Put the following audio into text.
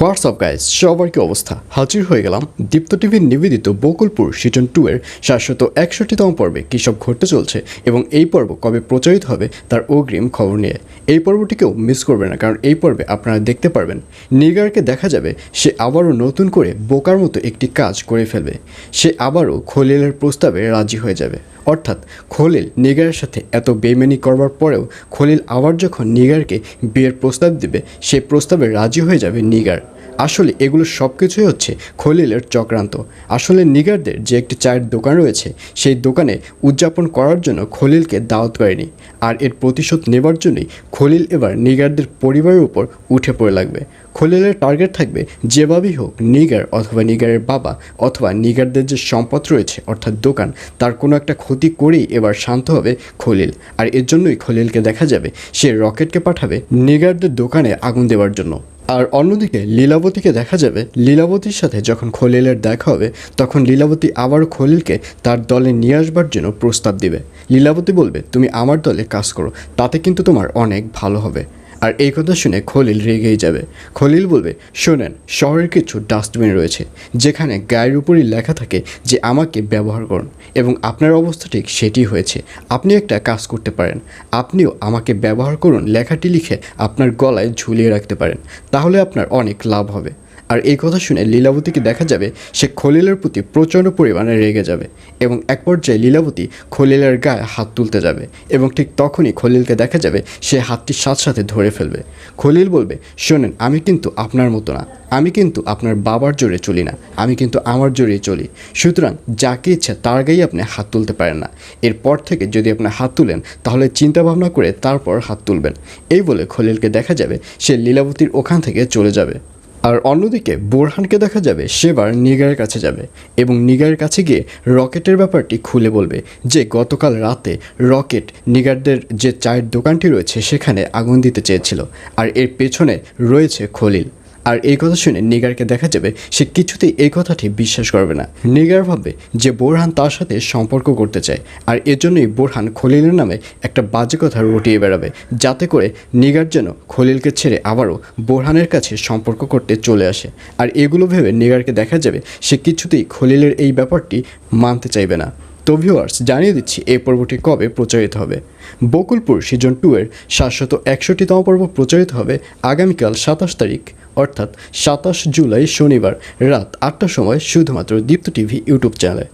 WhatsApp guys সবার কি অবস্থা? হাজির হয়ে গেলাম দীপ্ত টিভির নিবেদিত বকুলপুর সিজন টু এর সাতশত একষট্টিতম পর্বে কী সব ঘটতে চলছে এবং এই পর্ব কবে প্রচারিত হবে তার অগ্রিম খবর নিয়ে। এই পর্বটিকেও মিস করবে না, কারণ এই পর্বে আপনারা দেখতে পারবেন। নিগারকে দেখা যাবে, সে আবারও নতুন করে বোকার মতো একটি কাজ করে ফেলবে। সে আবারও খলিলের প্রস্তাবে রাজি হয়ে যাবে। অর্থাৎ খলিল নিগারের সাথে এত বেমেনি করবার পরেও খলিল আবার যখন নিগারকে বিয়ের প্রস্তাব দেবে সেই প্রস্তাবে রাজি হয়ে যাবে নিগার আসলে এগুলো সব কিছুই হচ্ছে খলিলের চক্রান্ত। আসলে নিগারদের যে একটি চায়ের দোকান রয়েছে, সেই দোকানে উদযাপন করার জন্য খলিলকে দাওয়াত করেনি আর এর প্রতিশোধ নেবার জন্যই খলিল এবার নিগারদের পরিবারের উপর উঠে পড়ে লাগবে। খলিলের টার্গেট থাকবে যেভাবেই হোক নিগার অথবা নিগারের বাবা অথবা নিগারদের যে সম্পদ রয়েছে, অর্থাৎ দোকান, তার কোনো একটা ক্ষতি করেই এবার শান্ত হবে খলিল। আর এর জন্যই খলিলকে দেখা যাবে সে রকেটকে পাঠাবে নিগারদের দোকানে আগুন দেওয়ার জন্য। আর অন্যদিকে লীলাবতীকে দেখা যাবে, লীলাবতীর সাথে যখন খলিলের দেখা হবে, তখন লীলাবতী আবার খলিলকে তার দলে নিয়ে আসবার জন্য প্রস্তাব দিবে। লীলাবতী বলবে, তুমি আমার দলে কাজ করো, তাতে কিন্তু তোমার অনেক ভালো হবে। আর এই কথা শুনে খলিল রেগেই যাবে। খলিল বলবে, শোনেন, শহরের কিছু ডাস্টবিন রয়েছে, যেখানে গায়ের উপরই লেখা থাকে যে আমাকে ব্যবহার করুন এবং আপনার অবস্থা ঠিক সেটি হয়েছে। আপনি একটা কাজ করতে পারেন। আপনিও আমাকে ব্যবহার করুন লেখাটি লিখে আপনার গলায় ঝুলিয়ে রাখতে পারেন। তাহলে আপনার অনেক লাভ হবে। আর এই কথা শুনে লীলাবতীকে দেখা যাবে? সে খলিলের প্রতি প্রচণ্ড পরিমাণে রেগে যাবে এবং এক পর্যায়ে লীলাবতী খলিলের গায়ে হাত তুলতে যাবে এবং ঠিক তখনই খলিলকে দেখা যাবে সে হাতটির সাথে সাথে ধরে ফেলবে। খলিল বলবে, শোনেন, আমি কিন্তু আপনার মতো না। আমি কিন্তু আপনার বাবার জোরে চলি না। আমি কিন্তু আমার জোরেই চলি। সুতরাং যাকে ইচ্ছা তার গায়েই আপনি হাত তুলতে পারেন না। এরপর থেকে যদি আপনি হাত তুলেন, তাহলে চিন্তা ভাবনা করে তারপর হাত তুলবেন। এই বলে খলিলকে দেখা যাবে সে লীলাবতীর ওখান থেকে চলে যাবে। আর অন্যদিকে বোরহানকে দেখা যাবে সেবার নিগারের কাছে যাবে এবং নিগারের কাছে গিয়ে রকেটের ব্যাপারটি খুলে বলবে যে গতকাল রাতে রকেট নিগারদের যে চায়ের দোকানটি রয়েছে সেখানে আগুন দিতে চেয়েছিল। আর এর পেছনে রয়েছে খলিল। আর এই কথা শুনে নিগারকে দেখা যাবে সে কিছুতেই এই কথাটি বিশ্বাস করবে না। নিগার ভাববে যে বোরহান তার সাথে সম্পর্ক করতে চায় আর এজন্যই বোরহান খলিলের নামে একটা বাজে কথা রটিয়ে বেড়াবে, যাতে করে নিগার যেন খলিলকে ছেড়ে আবারও বোরহানের কাছে সম্পর্ক করতে চলে আসে। আর এগুলো ভেবে নিগারকে দেখা যাবে সে কিছুতেই খলিলের এই ব্যাপারটি মানতে চাইবে না। তো ভিউয়ার্স জানিয়ে দিচ্ছি, এই পর্বটি কবে প্রচারিত হবে? বকুলপুর সিজন টু এর সাতশত একষট্টিতম পর্ব প্রচারিত হবে আগামীকাল সাতাশ তারিখ, অর্থাৎ সাতাশ জুলাই শনিবার রাত আটটার সময় শুধুমাত্র দীপ্ত টিভি ইউটিউব চ্যানেলে।